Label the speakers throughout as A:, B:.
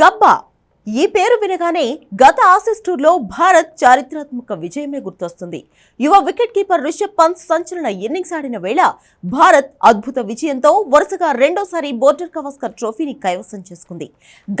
A: గబ్బా. ఈ పేరు వినగానే గత ఆసీస్ టూర్లో భారత్ చారిత్రాత్మక విజయమే గుర్తొస్తుంది. యువ వికెట్ కీపర్ రిషబ్ పంత్ సంచలన ఇన్నింగ్స్ ఆడిన వేళ భారత్ అద్భుత విజయంతో వరుసగా రెండోసారి బోర్డర్ కవాస్కర్ ట్రోఫీని కైవసం చేసుకుంది.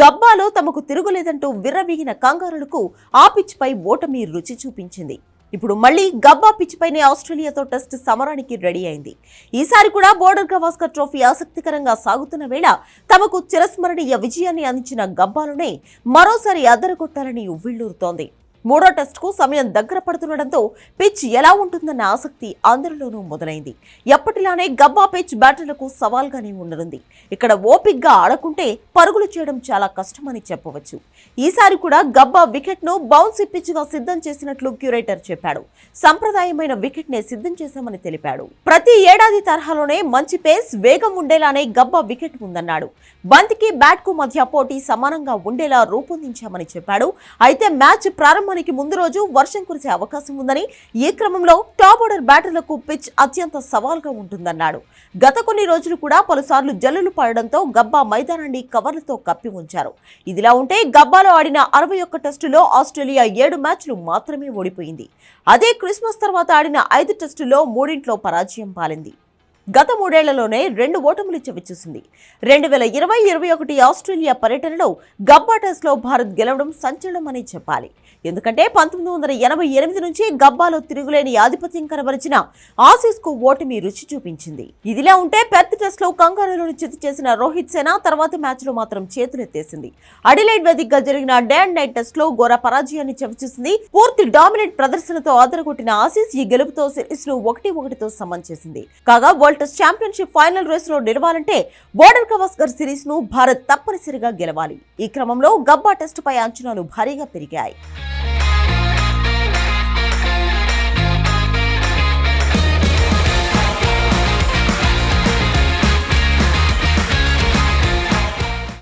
A: గబ్బాలో తమకు తిరుగులేదంటూ విర్రవీగిన కంగారులకు ఆ పిచ్పై ఓటమి రుచి చూపించింది. ఇప్పుడు మళ్ళీ గబ్బా పిచ్చిపైనే ఆస్ట్రేలియాతో టెస్ట్ సమరానికి రెడీ అయింది. ఈసారి కూడా బోర్డర్ గవాస్కర్ ట్రోఫీ ఆసక్తికరంగా సాగుతున్న వేళ తమకు చిరస్మరణీయ విజయాన్ని అందించిన గబ్బాలోనే మరోసారి అద్దరగొట్టాలని ఉవ్విళ్ళూరుతోంది మూడో టెస్టుకు సమయం దగ్గర పడుతుండటంతో పిచ్ ఎలా ఉంటుందన్న ఆసక్తి అందరిలోనూ మొదలైంది. ఎప్పటిలానే గబ్బా పిచ్ బ్యాటర్లకు సవాల్గానే ఉండనుంది. ఇక్కడ ఓపిక్గా ఆడకుంటే పరుగులు చేయడం చాలా కష్టమని చెప్పవచ్చు. ఈసారి కూడా గబ్బా వికెట్ను బౌన్సీ పిచ్గా సిద్ధం చేసినట్లు క్యూరేటర్ చెప్పాడు. సంప్రదాయమైన వికెట్ నే సిద్ధం చేశామని తెలిపాడు. ప్రతి ఏడాది తరహాలోనే మంచి పేస్ వేగం ఉండేలానే గబ్బా వికెట్ ఉందన్నాడు. బంతికి బ్యాట్కు మధ్య పోటీ సమానంగా ఉండేలా రూపొందించామని చెప్పాడు. అయితే మ్యాచ్ ప్రారంభానికి ముందు రోజు వర్షం కురిసే అవకాశం ఉందని ఈ క్రమంలో టాప్ ఆర్డర్ బ్యాటర్లకు పిచ్ అత్యంత సవాల్గా ఉంటుందన్నాడు. గత కొన్ని రోజులు కూడా పలుసార్లు జల్లులు పడడంతో గబ్బా మైదానాన్ని కవర్లతో కప్పి ఉంచారు. ఇదిలా ఉంటే గబ్బాలో ఆడిన అరవై ఒక్క టెస్టులో ఆస్ట్రేలియా ఏడు మ్యాచ్లు మాత్రమే ఓడిపోయింది. అదే క్రిస్మస్ తర్వాత ఆడిన ఐదు టెస్టుల్లో మూడింట్లో పరాజయం పాలింది. గత మూడేళ్ళలోనే రెండు ఓటములు చవిచూసింది రెండు వేల ఇరవై ఇరవై ఒకటి ఆస్ట్రేలియా పర్యటనలో గబ్బా టెస్ట్లో భారత్ గెలవడం సంచలనమని చెప్పాలి. ఎందుకంటే పంతొమ్మిది వందల ఎనభై ఎనిమిది నుంచి గబ్బాలో తిరుగులేని ఆధిపత్యం కనబరిచిన ఆసీస్కు ఓటమి రుచి చూపించింది. ఇదిలా ఉంటే పెర్త్ టెస్ట్లో కంగారులను చిత్తు చేసిన రోహిత్ సేన తర్వాత మ్యాచ్లో మాత్రం చేతులెత్తేసింది. అడిలైడ్ వేదికగా జరిగిన డే అండ్ నైట్ టెస్ట్లో ఘోర పరాజయాన్ని చవిచూసింది. పూర్తి డామినేట్ ప్రదర్శనతో ఆదరగొట్టిన ఆసీస్ ఈ గెలుపుతో సిరీస్ను ఒకటి ఒకటితో సమన్ చేసింది. కాగా వరల్డ్ టెస్ట్ ఛాంపియన్షిప్ ఫైనల్ రేస్లో నిలవాలంటే బోర్డర్ గవాస్కర్ సిరీస్ను భారత్ తప్పనిసరిగా గెలవాలి. ఈ క్రమంలో గబ్బా టెస్ట్ పై అంచనాలు భారీగా పెరిగాయి.